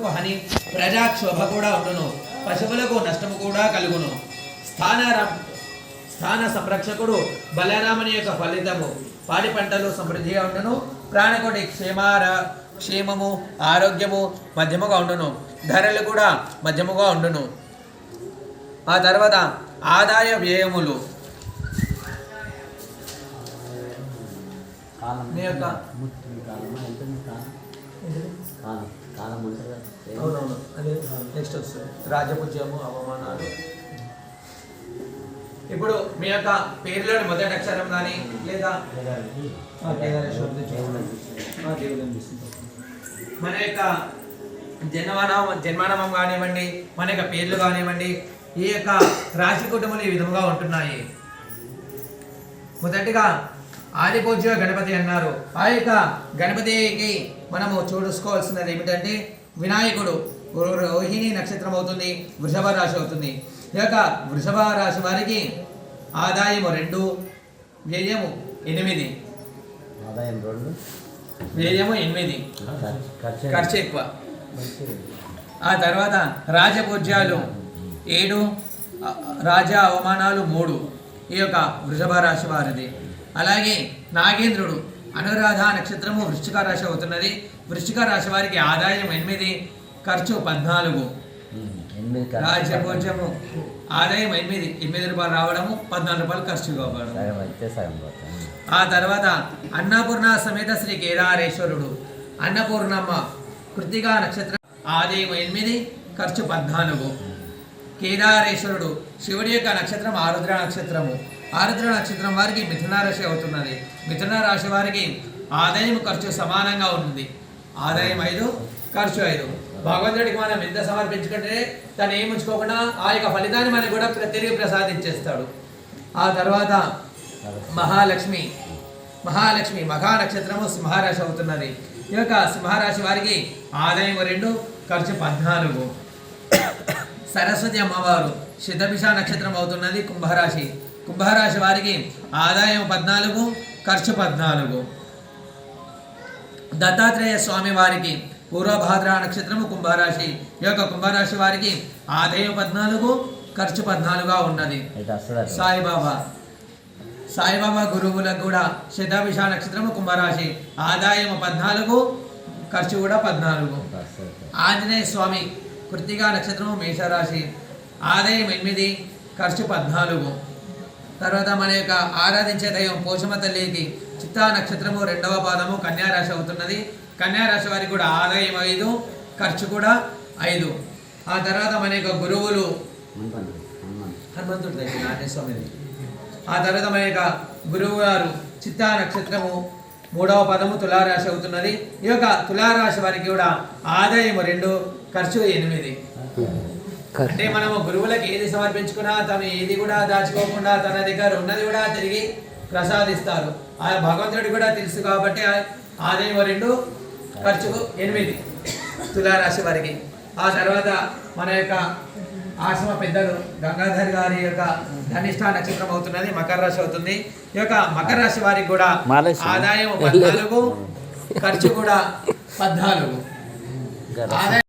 పశువులకు హాని ప్రజాక్షోభ కూడా ఉండును. పశువులకు నష్టము కూడా కలుగును. స్థాన స్థాన సంరక్షకుడు బలరాముని యొక్క ఫలితము. పాడి పంటలు సమృద్ధిగా ఉండును. ప్రాణకోటి క్షేమార క్షేమము ఆరోగ్యము మధ్యముగా ఉండును. ధరలు కూడా మధ్యముగా ఉండును. ఆ తర్వాత ఆదాయ వ్యయములు. మీ యొక్క- కాలం కాలం. అవునవును అదే నెక్స్ట్ వస్తుంది. రాజపూజ్యము అవమానాలు. ఇప్పుడు మీ యొక్క పేరులోని మొదటి అక్షరం కానీ లేదా. మన యొక్క జన్మనామం జన్మనామం కానివ్వండి మన యొక్క పేర్లు కానివ్వండి ఈ యొక్క రాశి కుటుంబాలు ఈ విధముగా ఉంటున్నాయి. మొదటిగా ఆదిపూజ్య గణపతి అన్నారు. ఆ యొక్క గణపతికి మనము చూసుకోవాల్సినది ఏమిటంటే వినాయకుడు రోహిణి నక్షత్రం అవుతుంది వృషభ రాశి అవుతుంది. ఈ యొక్క వృషభ రాశి వారికి ఆదాయము రెండు వ్యయము ఎనిమిది. ఆదాయం రెండు. వ్యయము ఎనిమిది. ఖర్చు- ఎక్కువ. ఆ తర్వాత రాజపూజ్యాలు ఏడు రాజా అవమానాలు మూడు. ఈ యొక్క వృషభ రాశి వారిది. అలాగే నాగేంద్రుడు అనురాధ నక్షత్రము వృశ్చిక రాశి అవుతున్నది. వృశ్చిక రాశి వారికి ఆదాయం ఎనిమిది ఖర్చు పద్నాలుగు. రాజ్యపూజ్యము ఆదాయం ఎనిమిది ఎనిమిది రూపాయలు రావడము పద్నాలుగు రూపాయలు ఖర్చు కావడం. ఆ తర్వాత అన్నపూర్ణ సమేత శ్రీ కేదారేశ్వరుడు. అన్నపూర్ణమ్మ కృతికా నక్షత్రం ఆదాయం ఎనిమిది ఖర్చు పద్నాలుగు. కేదారేశ్వరుడు. శివుడి యొక్క నక్షత్రం ఆరుద్ర నక్షత్రము. ఆరుద్ర నక్షత్రం వారికి మిథున రాశి అవుతున్నది. మిథున రాశి వారికి ఆదాయం ఖర్చు సమానంగా ఉంటుంది. ఆదాయం ఐదు ఖర్చు ఐదు. భగవంతుడికి మనం ఎంత సమర్పించుకుంటే తను ఏం ఉంచుకోకుండా ఆ యొక్క ఫలితాన్ని మనకు కూడా తిరిగి ప్రసాదించేస్తాడు. ఆ తర్వాత మహాలక్ష్మి. మహాలక్ష్మి మహా నక్షత్రము సింహరాశి అవుతున్నది. ఈ యొక్క సింహరాశి వారికి ఆదాయం రెండు ఖర్చు పద్నాలుగు. సరస్వతి అమ్మవారు శతభిష నక్షత్రం అవుతున్నది కుంభరాశి. కుంభరాశి వారికి ఆదాయం పద్నాలుగు ఖర్చు పద్నాలుగు. దత్తాత్రేయ స్వామి వారికి పూర్వభాద్ర నక్షత్రము కుంభరాశి. ఈ యొక్క కుంభరాశి వారికి ఆదాయం పద్నాలుగు ఖర్చు పద్నాలుగుగా ఉన్నది. సాయిబాబా. సాయిబాబా గురువులకు కూడా శతాభిష నక్షత్రము కుంభరాశి. ఆదాయం పద్నాలుగు ఖర్చు కూడా పద్నాలుగు. ఆంజనేయ స్వామి కృతిగా నక్షత్రము మేషరాశి ఆదాయం ఎనిమిది ఖర్చు పద్నాలుగు. తర్వాత మన యొక్క ఆరాధించే దైవం పోషమ తల్లికి చిత్తా నక్షత్రము రెండవ పాదము కన్యారాశి అవుతున్నది. కన్యారాశి వారికి కూడా ఆదాయం ఐదు ఖర్చు కూడా ఐదు. ఆ తర్వాత మన యొక్క గురువులు హనుమంతుడు హనుమంతు దగ్గర ఆ తర్వాత మన యొక్క గురువు గారు చిత్తా నక్షత్రము మూడవ పదము తులారాశి అవుతున్నది. ఈ యొక్క తులారాశి వారికి కూడా ఆదాయం రెండు ఖర్చు ఎనిమిది. అంటే మనము గురువులకు ఏది సమర్పించుకున్నా తను ఏది కూడా దాచుకోకుండా తన దగ్గర ఉన్నది కూడా తిరిగి ప్రసాదిస్తారు. ఆ భగవంతుడి కూడా తెలుసు కాబట్టి ఆదాయం రెండు ఖర్చుకు ఎనిమిది తులారాశి వారికి. ఆ తర్వాత మన యొక్క ఆశ్రమ పెద్దలు గంగాధర్ గారి యొక్క ధనిష్ట నక్షత్రం అవుతున్నది మకర రాశి అవుతుంది. ఈ యొక్క మకర రాశి వారికి కూడా. ఆదాయం పద్నాలుగు ఖర్చు కూడా పద్నాలుగు. ఆదాయం